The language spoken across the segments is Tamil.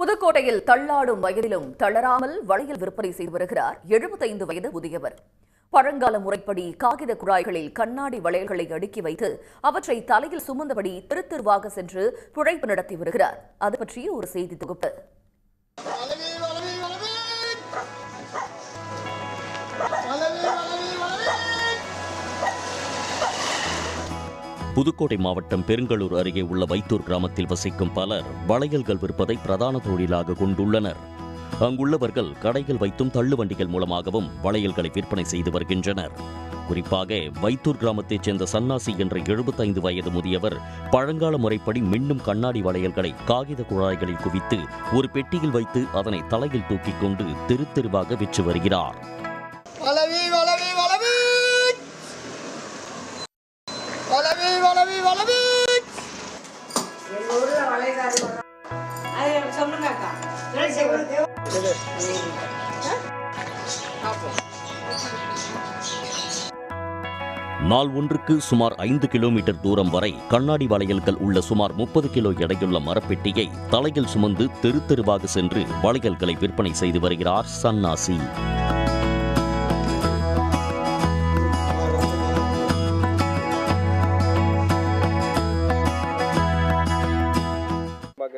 புதுக்கோட்டையில் தள்ளாடும் வயதிலும் தளராமல் வளையல் விற்பனை செய்து வருகிறார் எழுபத்தைந்து வயது முதியவர். பழங்கால முறைப்படி காகித குழாய்களில் கண்ணாடி வளையல்களை அடுக்கி வைத்து அவற்றை தலையில் சுமந்தபடி திருத்திருவாக சென்று பிழைப்பு நடத்தி வருகிறார். அது பற்றிய ஒரு செய்தி தொகுப்பு. வளவி புதுக்கோட்டை மாவட்டம் பெருங்களூர் அருகே உள்ள வைத்தூர் கிராமத்தில் வசிக்கும் பலர் வளையல்கள் விற்பதை பிரதான தொழிலாக கொண்டுள்ளனர். அங்குள்ளவர்கள் கடைகள் வைத்தும் தள்ளுவண்டிகள் மூலமாகவும் வளையல்களை விற்பனை செய்து வருகின்றனர். குறிப்பாக வைத்தூர் கிராமத்தைச் சேர்ந்த சன்னாசி என்ற எழுபத்தைந்து வயது முதியவர் பழங்கால முறைப்படி மின்னும் கண்ணாடி வளையல்களை காகித குழாய்களில் குவித்து ஒரு பெட்டியில் வைத்து அதனை தலையில் தூக்கிக் கொண்டு தெரு தெருவாக விற்று வருகிறார். அது சொல்லுங்க அக்கா நாள் ஒன்றுக்கு சுமார் ஐந்து கிலோமீட்டர் தூரம் வரை கண்ணாடி வளையல்கள் உள்ள சுமார் முப்பது கிலோ எடையுள்ள மரப்பெட்டியை தலையில் சுமந்து தெரு தெருவாக சென்று வளையல்களை விற்பனை செய்து வருகிறார் சன்னாசி.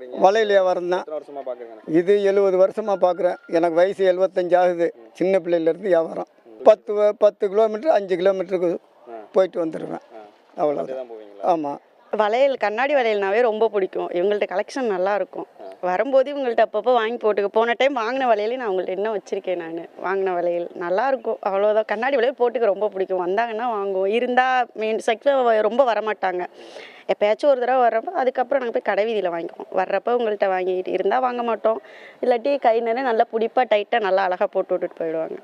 பார்க்குறீங்க வலையில் வியாபாரம் தான் பார்க்குறீங்க இது எழுபது வருஷமாக பார்க்குறேன் எனக்கு வயசு எழுபத்தஞ்சு ஆகுது சின்ன பிள்ளையிலேருந்து வியாபாரம். பத்து பத்து கிலோமீட்டர் அஞ்சு கிலோமீட்டருக்கு போயிட்டு வந்துடுவேன் போவீங்களா? ஆமாம் வளையல் கண்ணாடி வளையல்னாவே ரொம்ப பிடிக்கும். இவங்கள்ட்ட கலெக்ஷன் நல்லா இருக்கும். வரும்போது இவங்கள்ட்ட அப்பப்போ வாங்கி போட்டுக்க. போன டைம் வாங்கின வளையலே நான் உங்கள்ட்ட இன்னும் வச்சுருக்கேன் நான்? வாங்கின வளையல். நல்லாயிருக்கும் அவ்வளோதான் கண்ணாடி வளையல் போட்டுக்க ரொம்ப பிடிக்கும். வந்தாங்கன்னா வாங்குவோம். இருந்தால் மீன் சைக்கிள் ரொம்ப வரமாட்டாங்க. எப்போயாச்சும் ஒரு தடவை வர்றப்போ அதுக்கப்புறம் நாங்கள் போய் கடை வீதியில் வாங்கிக்குவோம். வர்றப்போ உங்கள்கிட்ட வாங்கிட்டு இருந்தால் வாங்க மாட்டோம். இல்லாட்டி கை நிறைய நல்லா பிடிப்பாக டைட்டாக நல்லா அழகாக போட்டு விட்டுட்டு போயிடுவாங்க.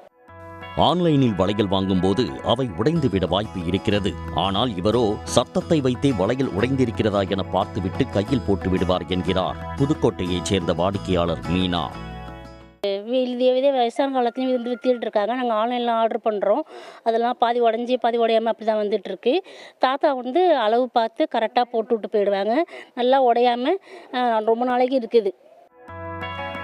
ஆன்லைனில் வளையல் வாங்கும்போது அவை உடைந்து விட வாய்ப்பு இருக்கிறது. ஆனால் இவரோ சத்தத்தை வைத்தே வளையல் உடைந்திருக்கிறதா என பார்த்துவிட்டு கையில் போட்டு விடுவார் என்கிறார் புதுக்கோட்டையைச் சேர்ந்த வாடிக்கையாளர் மீனா. இதே இதே வயசான காலத்துலேயும் இது வந்து வித்துட்டு இருக்காங்க நாங்கள் ஆன்லைனில் ஆர்டர் பண்ணுறோம் அதெல்லாம் பாதி உடஞ்சி பாதி உடையாமல் அப்படி தான் வந்துட்டுருக்கு. தாத்தா வந்து அளவு பார்த்து கரெக்டாக போட்டு விட்டு போயிடுவாங்க. நல்லா உடையாமல் ரொம்ப நாளைக்கு இருக்குது.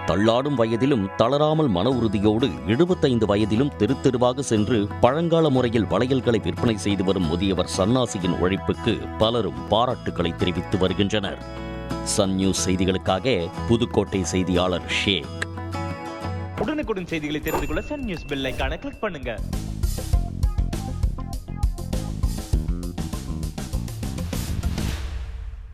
தள்ளாடும் வயதிலும் தளராமல் மன உறுதியோடு எழுபத்தைந்து வயதிலும் தெரு தெருவாக சென்று பழங்கால முறையில் வளையல்களை விற்பனை செய்து வரும் முதியவர் சன்னாசியின் உழைப்புக்கு பலரும் பாராட்டுக்களை தெரிவித்து வருகின்றனர். சன் நியூஸ் செய்திகளுக்காக புதுக்கோட்டை செய்தியாளர் ஷேக். உடனுக்குடன் செய்திகளை தெரிந்து கொள்ள சன் நியூஸ் பெல் கிளிக் பண்ணுங்க.